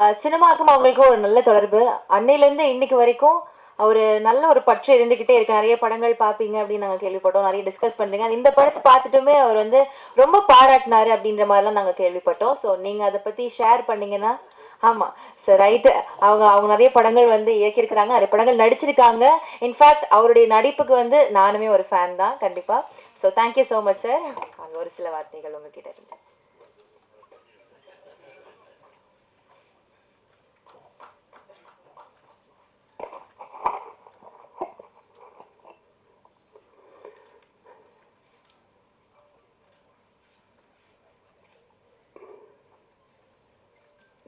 சினிமாவுக்கும் சினிமாக்கும் அவங்களுக்கும் ஒரு நல்ல தொடர்பு. அன்னையிலேருந்து இன்னைக்கு வரைக்கும் ஒரு நல்ல ஒரு பற்று இருந்துகிட்டே இருக்கு. நிறைய படங்கள் பார்ப்பீங்க அப்படின்னு நாங்கள் கேள்விப்பட்டோம். நிறைய டிஸ்கஸ் பண்ணுறீங்க இந்த படத்தை பார்த்துட்டுமே அவர் வந்து ரொம்ப பாராட்டினாரு அப்படின்ற மாதிரிலாம் நாங்கள் கேள்விப்பட்டோம். ஸோ நீங்கள் அதை பற்றி ஷேர் பண்ணீங்கன்னா ஆமாம் சார் ரைட்டு அவங்க அவங்க நிறைய படங்கள் வந்து இயக்கியிருக்கிறாங்க. நிறைய படங்கள் நடிச்சிருக்காங்க. இன்ஃபேக்ட் அவருடைய நடிப்புக்கு வந்து நானுமே ஒரு ஃபேன் தான் கண்டிப்பாக so thank you so much sir அங்கே ஒரு சில வார்த்தைகள் உங்ககிட்ட இருந்து.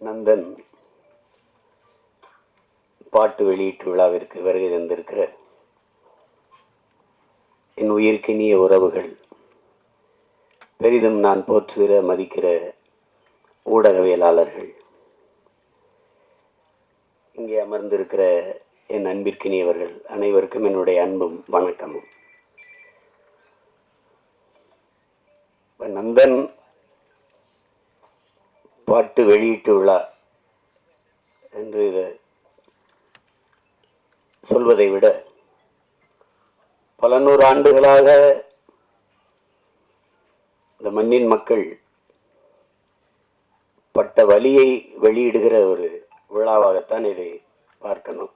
நந்தன் பாட்டு வெளியீட்டு விழாவிற்கு வருகை தந்திருக்கிற என் உயிர்க்கினிய உறவுகள் பெரிதும் நான் போற்றுகிற மதிக்கிற ஊடகவியலாளர்கள் இங்கே அமர்ந்திருக்கிற என் அன்பிற்கினியவர்கள் அனைவருக்கும் என்னுடைய அன்பும் வணக்கமும். நந்தன் பாட்டு வெளியீட்டு விழா என்று இதை சொல்வதை விட பல நூறு ஆண்டுகளாக இந்த மண்ணின் மக்கள் பட்ட வழியை வெளியிடுகிற ஒரு விழாவாகத்தான் இதை பார்க்கணும்.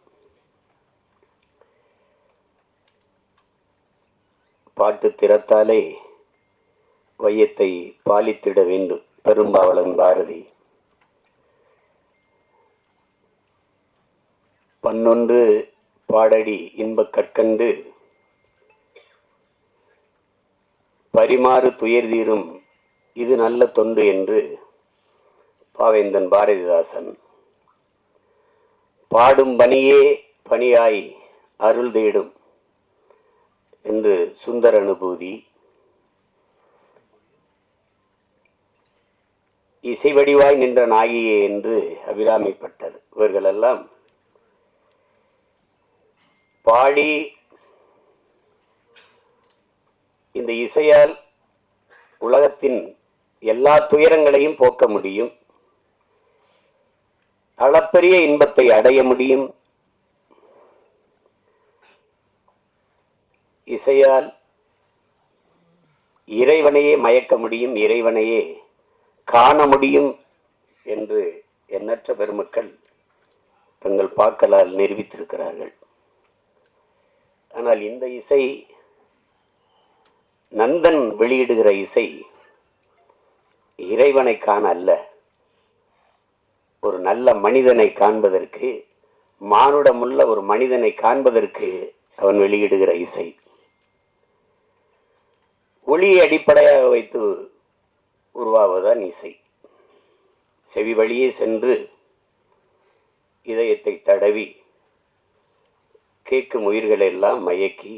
பாட்டு திறத்தாலே வையத்தை பாலித்திட வேண்டும். பெரும்பாவளன் பாரதி. பன்னொன்று பாடடி இன்பக் கற்கண்டு. பரிமாறு துயர் தீரும் இது நல்ல தொண்டு என்று பாவேந்தன் பாரதிதாசன். பாடும் பணியே பணியாய் அருள் தேடும் என்று சுந்தர அனுபூதி இசை வடிவாய் நின்ற நாயியே என்று அபிராமிப்பட்டர் இவர்களெல்லாம் பாடி இந்த இசையால் உலகத்தின் எல்லா துயரங்களையும் போக்க முடியும். அளப்பரிய இன்பத்தை அடைய முடியும். இசையால் இறைவனையே மயக்க முடியும். இறைவனையே காண முடியும் என்று எண்ணற்ற பெருமக்கள் தங்கள் பாக்களால் நிரூபித்திருக்கிறார்கள். ஆனால் இந்த இசை நந்தன் வெளியிடுகிற இசை இறைவனை காண அல்ல. ஒரு நல்ல மனிதனை காண்பதற்கு மானுடமுள்ள ஒரு மனிதனை காண்பதற்கு அவன் வெளியிடுகிற இசை. ஒளியை அடிப்படையாக வைத்து உருவாவதுதான் இசை. செவி வழியே சென்று இதயத்தை தடவி கேட்கும் உயிர்களெல்லாம் மயக்கி